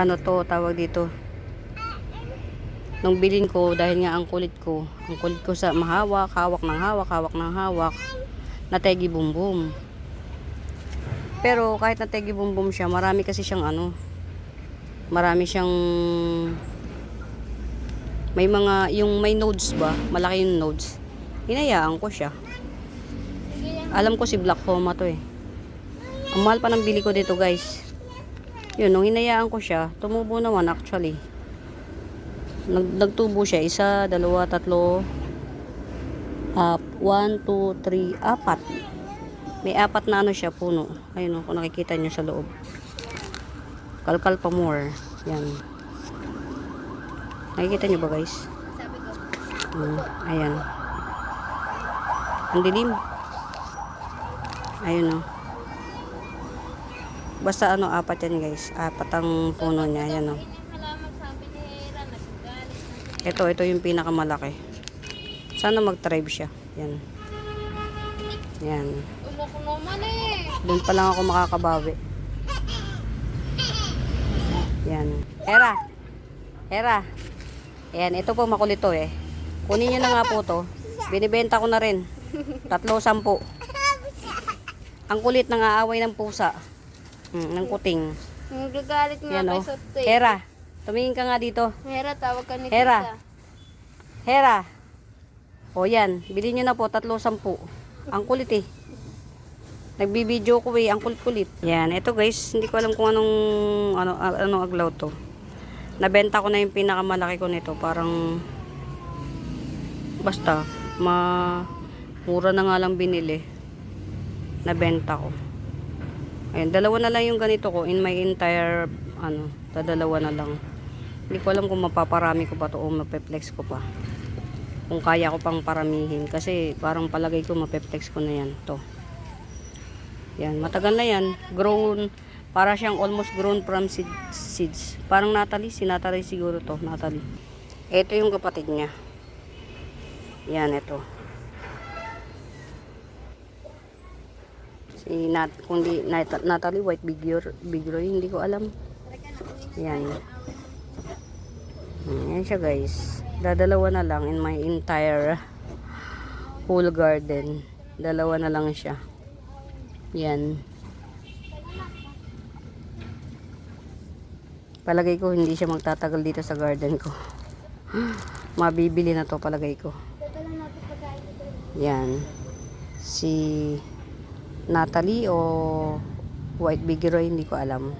ano to, tawag dito. Nung bilin ko, dahil nga ang kulit ko, ang kulit ko sa mahawak, hawak ng hawak, hawak ng hawak, nategi bumbum. Pero kahit nategi bumbum siya, marami kasi siyang ano, marami siyang may mga, yung may nodes ba, malaki yung nodes. Hinayaan ko siya. Alam ko si Black Homa to eh. Ang mahal pa ng bili ko dito guys. Yun, nung hinayaan ko siya, tumubo naman actually. Nag, nagtubo siya. Isa, dalawa, tatlo, up, one, two, three, apat. May apat na ano siya, puno. Ayun o, kung nakikita nyo sa loob. Kalkal pa more. Yan. Nakikita nyo ba guys? Hmm, ayan. Ang dilim. Ayun o. Basta ano, apat yan guys. Apat ang puno niya. Ayan o. Siya. Ito, ito yung pinakamalaki. Sana mag-tribe siya. Yan. Yan. Doon pa lang ako makakabawi. Yan. Hera. Hera. Ayan, ito po makulit to eh. Kunin nyo na nga po to. Binibenta ko na rin. Tatlo, sampu. Ang kulit ng aaway ng pusa. Hmm, ng kuting. Nagagalit nga Yan kay o. Soto eh. Hera, tumingin ka nga dito. Hera, tawag ka ni Hera. Tita. Hera. O yan, bilhin nyo na po, tatlo, sampu. Ang kulit eh. Nagbibideo ko eh, ang kulit-kulit. Yan, ito guys, hindi ko alam kung anong, ano, a- ano aglaw to. Nabenta ko na yung pinakamalaki ko nito, parang, basta, ma, mura na nga lang binili. Nabenta ko. Ayun, dalawa na lang yung ganito ko in my entire, ano, dadalawa na lang. Hindi ko alam kung mapaparami ko pa to o mapeplex ko pa. Kung kaya ko pang paramihin. Kasi parang palagay ko mapeplex ko na yan. To. Yan. Matagal na yan. Grown. Para siyang almost grown from seed, seeds. Parang Natalie. Si siguro to. Natalie. Ito yung kapatid niya. Yan. Ito. Si Nat, kundi Nat, Natalie White Bigyor, Bigroy, hindi ko alam. Yan. Hmm, Yan siya guys. Dadalawa na lang in my entire whole garden. Dalawa na lang siya. Yan. Palagay ko hindi siya magtatagal dito sa garden ko. Mabibili na to palagay ko. Yan. Si Natalie o White Big Roy, hindi ko alam.